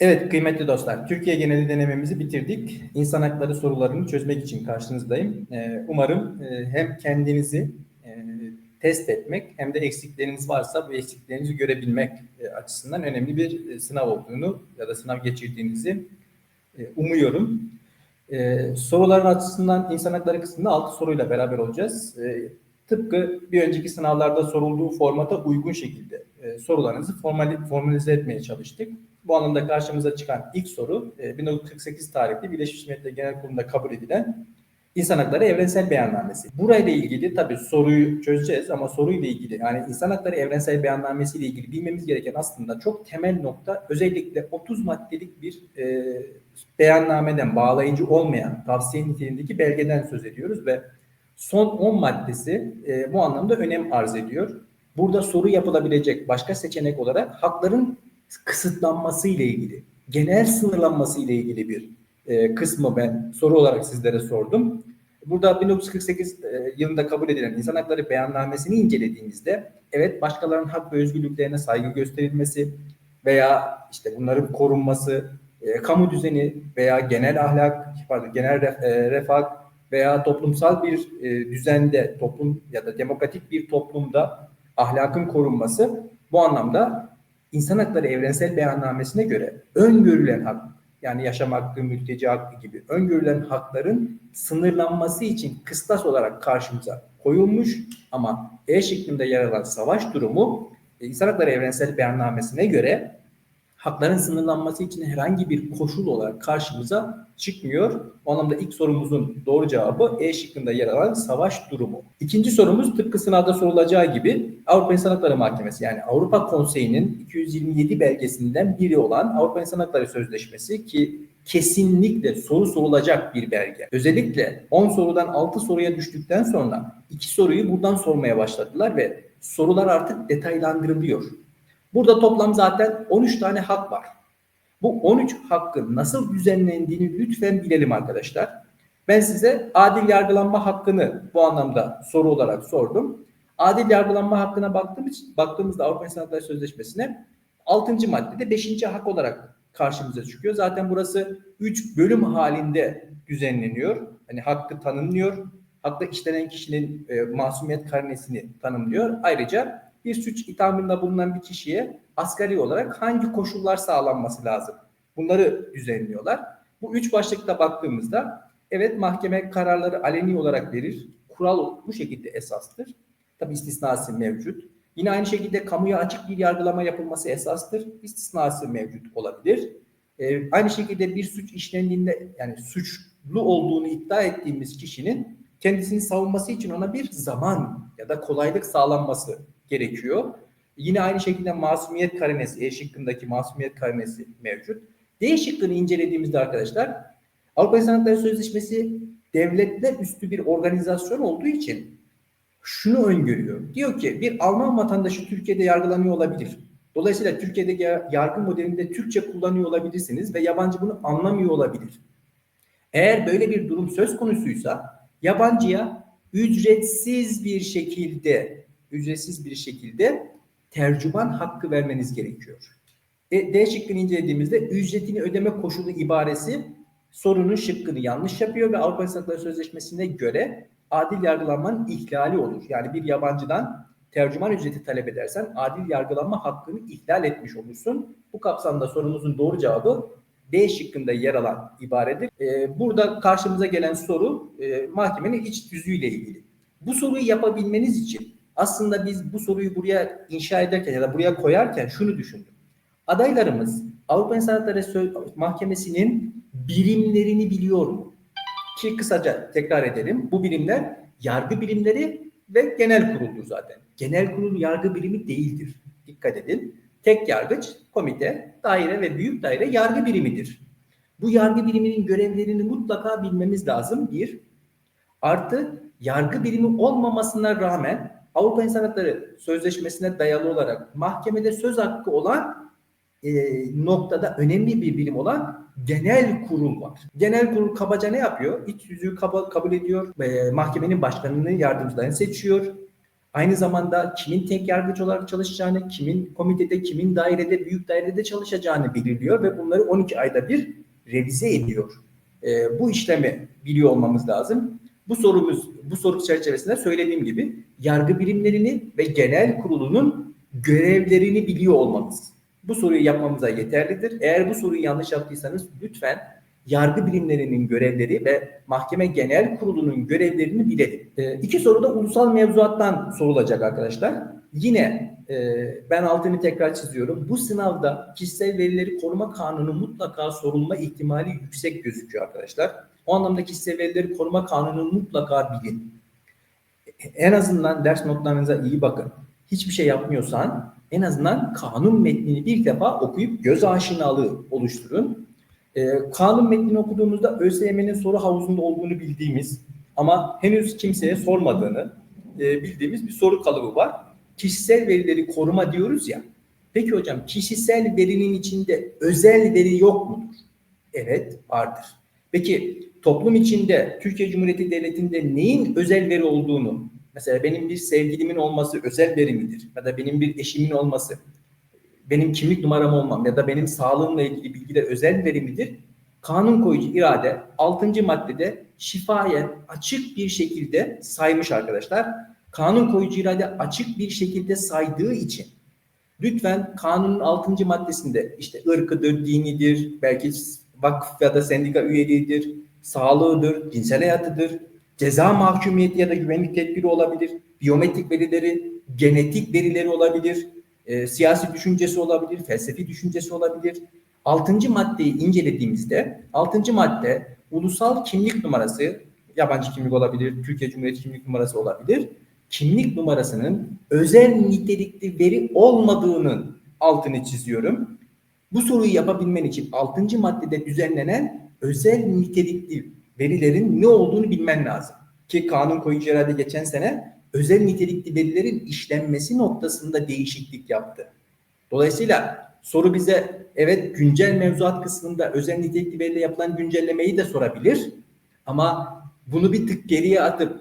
Evet kıymetli dostlar, Türkiye geneli denememizi bitirdik. İnsan hakları sorularını çözmek için karşınızdayım. Ee, umarım e, hem kendinizi e, test etmek hem de eksikleriniz varsa bu eksiklerinizi görebilmek e, açısından önemli bir sınav olduğunu ya da sınav geçirdiğinizi umuyorum. Soruların açısından insan hakları kısmında 6 soruyla beraber olacağız. Tıpkı bir önceki sınavlarda sorulduğu formata uygun şekilde sorularınızı formalize etmeye çalıştık. Bu anlamda karşımıza çıkan ilk soru 1948 e, tarihli Birleşmiş Milletler Genel Kurulu'nda kabul edilen İnsan Hakları Evrensel Beyannamesi. Burayla ilgili tabii soruyu çözeceğiz ama soruyla ilgili yani İnsan Hakları Evrensel Beyannamesi ile ilgili bilmemiz gereken aslında çok temel nokta özellikle 30 maddelik bir e, beyannameden bağlayıcı olmayan tavsiye niteliğindeki belgeden söz ediyoruz ve son 10 maddesi e, bu anlamda önem arz ediyor. Burada soru yapılabilecek başka seçenek olarak hakların kısıtlanması ile ilgili, genel sınırlanması ile ilgili bir e, kısmı ben soru olarak sizlere sordum. Burada 1948 e, yılında kabul edilen insan hakları beyannamesini incelediğimizde evet başkalarının hak ve özgürlüklerine saygı gösterilmesi veya işte bunların korunması, e, kamu düzeni veya genel ahlak, pardon, genel ref, e, refah veya toplumsal bir e, düzende, toplum ya da demokratik bir toplumda ahlakın korunması bu anlamda İnsan Hakları Evrensel Beyannamesi'ne göre öngörülen hak yani yaşam hakkı, mülteci hakkı gibi öngörülen hakların sınırlanması için kıstas olarak karşımıza koyulmuş ama E şeklinde yer alan savaş durumu e, İnsan Hakları Evrensel Beyannamesi'ne göre hakların sınırlanması için herhangi bir koşul olarak karşımıza çıkmıyor. O anlamda ilk sorumuzun doğru cevabı E şıkkında yer alan savaş durumu. İkinci sorumuz tıpkı sınavda sorulacağı gibi Avrupa İnsan Hakları Mahkemesi yani Avrupa Konseyi'nin 227 belgesinden biri olan Avrupa İnsan Hakları Sözleşmesi ki kesinlikle soru sorulacak bir belge. Özellikle 10 sorudan 6 soruya düştükten sonra 2 soruyu buradan sormaya başladılar ve sorular artık detaylandırılıyor. Burada toplam zaten 13 tane hak var. Bu 13 hakkın nasıl düzenlendiğini lütfen bilelim arkadaşlar. Ben size adil yargılanma hakkını bu anlamda soru olarak sordum. Adil yargılanma hakkına baktığımız, baktığımızda Avrupa İnsan Hakları Sözleşmesi'ne 6. maddede 5. hak olarak karşımıza çıkıyor. Zaten burası 3 bölüm halinde düzenleniyor. Hani hakkı tanımlıyor. Hakta işlenen kişinin e, masumiyet karnesini tanımlıyor. Ayrıca bir suç ithamında bulunan bir kişiye asgari olarak hangi koşullar sağlanması lazım? Bunları düzenliyorlar. Bu üç başlıkta baktığımızda evet mahkeme kararları aleni olarak verir. Kural bu şekilde esastır. Tabi istisnası mevcut. Yine aynı şekilde kamuya açık bir yargılama yapılması esastır. İstisnası mevcut olabilir. Ee, aynı şekilde bir suç işlendiğinde yani suçlu olduğunu iddia ettiğimiz kişinin kendisini savunması için ona bir zaman ya da kolaylık sağlanması gerekiyor. Yine aynı şekilde masumiyet karinesi, E şıkkındaki masumiyet karinesi mevcut. D şıkkını incelediğimizde arkadaşlar Avrupa İnsan Hakları Sözleşmesi devletler üstü bir organizasyon olduğu için şunu öngörüyor. Diyor ki bir Alman vatandaşı Türkiye'de yargılanıyor olabilir. Dolayısıyla Türkiye'deki yargı modelinde Türkçe kullanıyor olabilirsiniz ve yabancı bunu anlamıyor olabilir. Eğer böyle bir durum söz konusuysa yabancıya ücretsiz bir şekilde ücretsiz bir şekilde tercüman hakkı vermeniz gerekiyor. E, D şıkkını incelediğimizde ücretini ödeme koşulu ibaresi sorunun şıkkını yanlış yapıyor ve Avrupa İnsan Hakları Sözleşmesi'ne göre adil yargılanmanın ihlali olur. Yani bir yabancıdan tercüman ücreti talep edersen adil yargılanma hakkını ihlal etmiş olursun. Bu kapsamda sorumuzun doğru cevabı D şıkkında yer alan ibaredir. Ee, burada karşımıza gelen soru e, mahkemenin iç düzüyle ilgili. Bu soruyu yapabilmeniz için aslında biz bu soruyu buraya inşa ederken ya da buraya koyarken şunu düşündüm. Adaylarımız Avrupa İnsan Hakları Mahkemesi'nin birimlerini biliyor mu? Ki kısaca tekrar edelim. Bu birimler yargı birimleri ve genel kuruldur zaten. Genel kurul yargı birimi değildir. Dikkat edin. Tek yargıç, komite, daire ve büyük daire yargı birimidir. Bu yargı biriminin görevlerini mutlaka bilmemiz lazım. Bir. Artı yargı birimi olmamasına rağmen Avrupa İnsan Hakları Sözleşmesi'ne dayalı olarak mahkemede söz hakkı olan e, noktada önemli bir birim olan genel kurul var. Genel kurul kabaca ne yapıyor? İç yüzüğü kaba, kabul ediyor. E, mahkemenin başkanını yardımcılarını seçiyor. Aynı zamanda kimin tek yargıç olarak çalışacağını, kimin komitede, kimin dairede, büyük dairede çalışacağını belirliyor ve bunları 12 ayda bir revize ediyor. E, bu işlemi biliyor olmamız lazım. Bu sorumuz, bu soru çerçevesinde söylediğim gibi yargı birimlerini ve genel kurulunun görevlerini biliyor olmamız. Bu soruyu yapmamıza yeterlidir. Eğer bu soruyu yanlış yaptıysanız lütfen yargı birimlerinin görevleri ve mahkeme genel kurulunun görevlerini bilelim. E, iki soru da ulusal mevzuattan sorulacak arkadaşlar. Yine e, ben altını tekrar çiziyorum. Bu sınavda kişisel verileri koruma kanunu mutlaka sorulma ihtimali yüksek gözüküyor arkadaşlar. O anlamda kişisel verileri koruma kanunu mutlaka bilin. En azından ders notlarınıza iyi bakın. Hiçbir şey yapmıyorsan en azından kanun metnini bir defa okuyup göz aşinalığı oluşturun. Ee, kanun metnini okuduğumuzda ÖSYM'nin soru havuzunda olduğunu bildiğimiz ama henüz kimseye sormadığını e, bildiğimiz bir soru kalıbı var. Kişisel verileri koruma diyoruz ya. Peki hocam kişisel verinin içinde özel veri yok mudur? Evet vardır. Peki toplum içinde Türkiye Cumhuriyeti Devleti'nde neyin özel veri olduğunu mesela benim bir sevgilimin olması özel veri midir? Ya da benim bir eşimin olması benim kimlik numaram olmam ya da benim sağlığımla ilgili bilgiler özel veri midir? Kanun koyucu irade 6. maddede şifayen açık bir şekilde saymış arkadaşlar. Kanun koyucu irade açık bir şekilde saydığı için lütfen kanunun 6. maddesinde işte ırkıdır, dinidir, belki vakıf ya da sendika üyeliğidir, sağlığıdır, cinsel hayatıdır, ceza mahkumiyeti ya da güvenlik tedbiri olabilir, biyometrik verileri, genetik verileri olabilir, e, siyasi düşüncesi olabilir, felsefi düşüncesi olabilir. Altıncı maddeyi incelediğimizde, altıncı madde ulusal kimlik numarası, yabancı kimlik olabilir, Türkiye Cumhuriyeti kimlik numarası olabilir. Kimlik numarasının özel nitelikli veri olmadığının altını çiziyorum. Bu soruyu yapabilmen için altıncı maddede düzenlenen özel nitelikli verilerin ne olduğunu bilmen lazım. Ki kanun koyucu herhalde geçen sene özel nitelikli verilerin işlenmesi noktasında değişiklik yaptı. Dolayısıyla soru bize evet güncel mevzuat kısmında özel nitelikli veriyle yapılan güncellemeyi de sorabilir. Ama bunu bir tık geriye atıp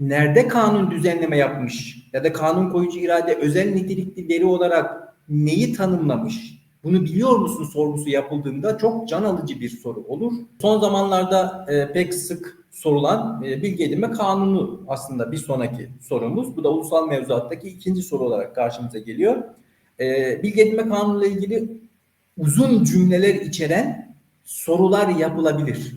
nerede kanun düzenleme yapmış ya da kanun koyucu irade özel nitelikli veri olarak neyi tanımlamış? Bunu biliyor musun sorgusu yapıldığında çok can alıcı bir soru olur. Son zamanlarda e, pek sık sorulan e, bilgi edinme kanunu aslında bir sonraki sorumuz. Bu da ulusal mevzuattaki ikinci soru olarak karşımıza geliyor. E, bilgi edinme kanunu ile ilgili uzun cümleler içeren sorular yapılabilir.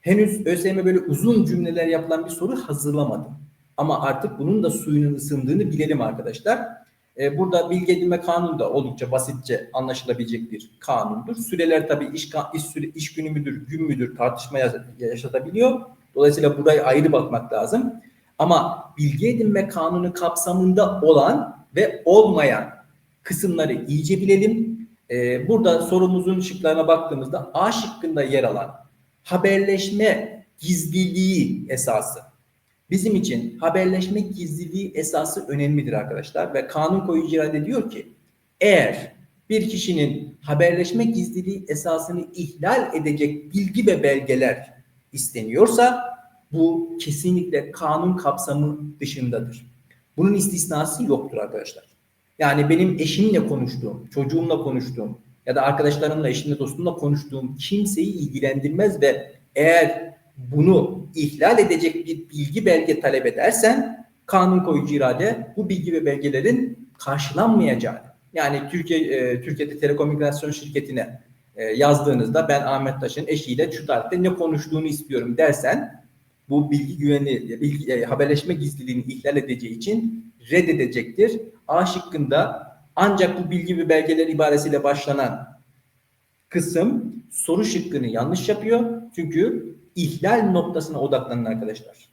Henüz ÖSYM böyle uzun cümleler yapılan bir soru hazırlamadı. Ama artık bunun da suyunun ısındığını bilelim arkadaşlar. E, burada bilgi edinme kanunu da oldukça basitçe anlaşılabilecek bir kanundur. Süreler tabii iş, iş, süre, iş günü müdür, gün müdür tartışma yaşatabiliyor. Dolayısıyla burayı ayrı bakmak lazım. Ama bilgi edinme kanunu kapsamında olan ve olmayan kısımları iyice bilelim. Ee, burada sorumuzun şıklarına baktığımızda A şıkkında yer alan haberleşme gizliliği esası Bizim için haberleşme gizliliği esası önemlidir arkadaşlar ve kanun koyucu irade diyor ki eğer bir kişinin haberleşme gizliliği esasını ihlal edecek bilgi ve belgeler isteniyorsa bu kesinlikle kanun kapsamı dışındadır. Bunun istisnası yoktur arkadaşlar. Yani benim eşimle konuştuğum, çocuğumla konuştuğum ya da arkadaşlarımla, eşimle, dostumla konuştuğum kimseyi ilgilendirmez ve eğer bunu ihlal edecek bir bilgi belge talep edersen kanun koyucu irade bu bilgi ve belgelerin karşılanmayacağını yani Türkiye e, Türkiye'de telekomünikasyon şirketine e, yazdığınızda ben Ahmet Taş'ın eşiyle şu tarihte ne konuştuğunu istiyorum dersen bu bilgi güveni bilgi, e, haberleşme gizliliğini ihlal edeceği için reddedecektir. A şıkkında ancak bu bilgi ve belgeler ibaresiyle başlanan kısım soru şıkkını yanlış yapıyor. Çünkü ihlal noktasına odaklanın arkadaşlar.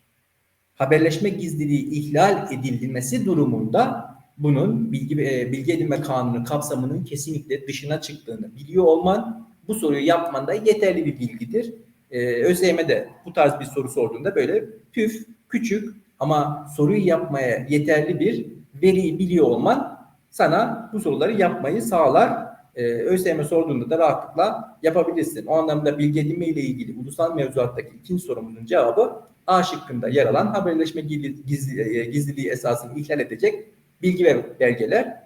Haberleşme gizliliği ihlal edilmesi durumunda bunun bilgi e, bilgi edinme kanunu kapsamının kesinlikle dışına çıktığını biliyor olman bu soruyu yapmanda yeterli bir bilgidir. Ee, ÖSYM'de bu tarz bir soru sorduğunda böyle püf, küçük ama soruyu yapmaya yeterli bir veriyi biliyor olman sana bu soruları yapmayı sağlar. E, ÖSYM sorduğunda da rahatlıkla yapabilirsin. O anlamda bilgi edinme ile ilgili ulusal mevzuattaki ikinci sorumuzun cevabı A şıkkında yer alan haberleşme gizli- gizli- e, gizliliği esasını ihlal edecek bilgi ve belgeler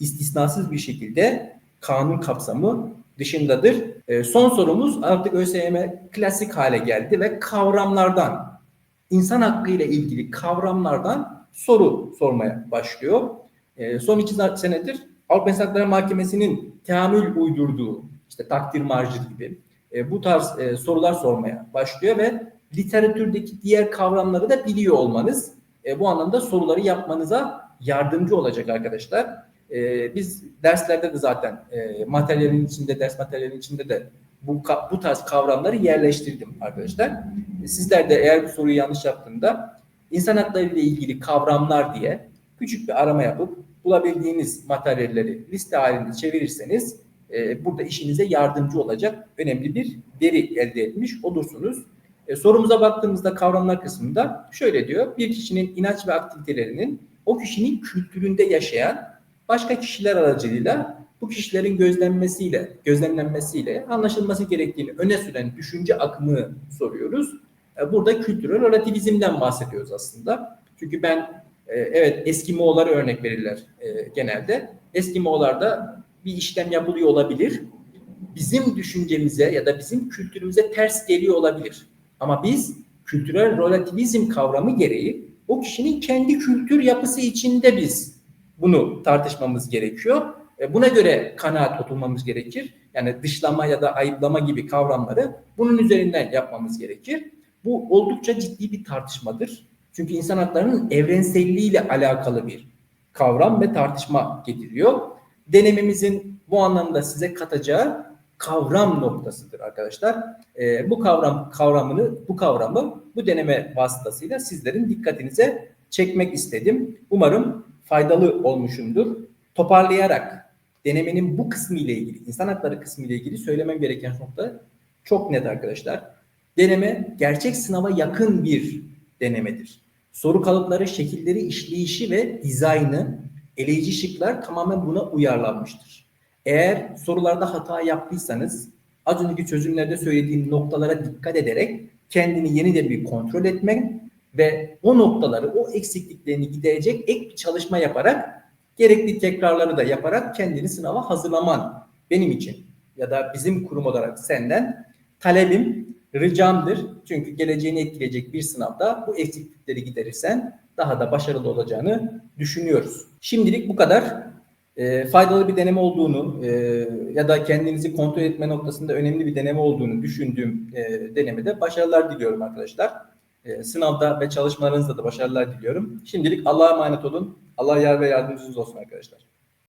istisnasız bir şekilde kanun kapsamı dışındadır. E, son sorumuz artık ÖSYM klasik hale geldi ve kavramlardan, insan hakkı ile ilgili kavramlardan soru sormaya başlıyor. E, son iki senedir Avrupa İnsan Hakları Mahkemesi'nin teamül uydurduğu, işte takdir marjı gibi e, bu tarz e, sorular sormaya başlıyor ve literatürdeki diğer kavramları da biliyor olmanız e, bu anlamda soruları yapmanıza yardımcı olacak arkadaşlar. E, biz derslerde de zaten e, materyalin içinde, ders materyalinin içinde de bu bu tarz kavramları yerleştirdim arkadaşlar. E, Sizler de eğer bu soruyu yanlış yaptığında insan hakları ile ilgili kavramlar diye küçük bir arama yapıp bulabildiğiniz materyalleri liste halinde çevirirseniz e, burada işinize yardımcı olacak önemli bir veri elde etmiş olursunuz. E, sorumuza baktığımızda kavramlar kısmında şöyle diyor. Bir kişinin inanç ve aktivitelerinin o kişinin kültüründe yaşayan başka kişiler aracılığıyla bu kişilerin gözlenmesiyle, gözlemlenmesiyle anlaşılması gerektiğini öne süren düşünce akımı soruyoruz. E, Burada kültürel relativizmden bahsediyoruz aslında. Çünkü ben e, evet Eskimoğulları örnek verirler e, genelde. Eskimoğullarda bir işlem yapılıyor olabilir. Bizim düşüncemize ya da bizim kültürümüze ters geliyor olabilir. Ama biz kültürel relativizm kavramı gereği o kişinin kendi kültür yapısı içinde biz bunu tartışmamız gerekiyor. E, Buna göre kanaat oturmamız gerekir. Yani dışlama ya da ayıplama gibi kavramları bunun üzerinden yapmamız gerekir. Bu oldukça ciddi bir tartışmadır. Çünkü insan haklarının evrenselliğiyle alakalı bir kavram ve tartışma getiriyor. Denememizin bu anlamda size katacağı kavram noktasıdır arkadaşlar. Ee, bu kavram kavramını, bu kavramı bu deneme vasıtasıyla sizlerin dikkatinize çekmek istedim. Umarım faydalı olmuşumdur. Toparlayarak denemenin bu kısmı ile ilgili, insan hakları kısmı ile ilgili söylemem gereken nokta çok net arkadaşlar. Deneme gerçek sınava yakın bir denemedir. Soru kalıpları, şekilleri, işleyişi ve dizaynı eleyici şıklar tamamen buna uyarlanmıştır. Eğer sorularda hata yaptıysanız az önceki çözümlerde söylediğim noktalara dikkat ederek kendini yeniden bir kontrol etmek ve o noktaları, o eksikliklerini giderecek ek bir çalışma yaparak gerekli tekrarları da yaparak kendini sınava hazırlaman benim için ya da bizim kurum olarak senden talebim, ricamdır. Çünkü geleceğini etkileyecek bir sınavda bu eksiklikleri giderirsen daha da başarılı olacağını düşünüyoruz. Şimdilik bu kadar. E, faydalı bir deneme olduğunu e, ya da kendinizi kontrol etme noktasında önemli bir deneme olduğunu düşündüğüm e, denemede başarılar diliyorum arkadaşlar. E, sınavda ve çalışmalarınızda da başarılar diliyorum. Şimdilik Allah'a emanet olun. Allah yar ve yardımcınız olsun arkadaşlar.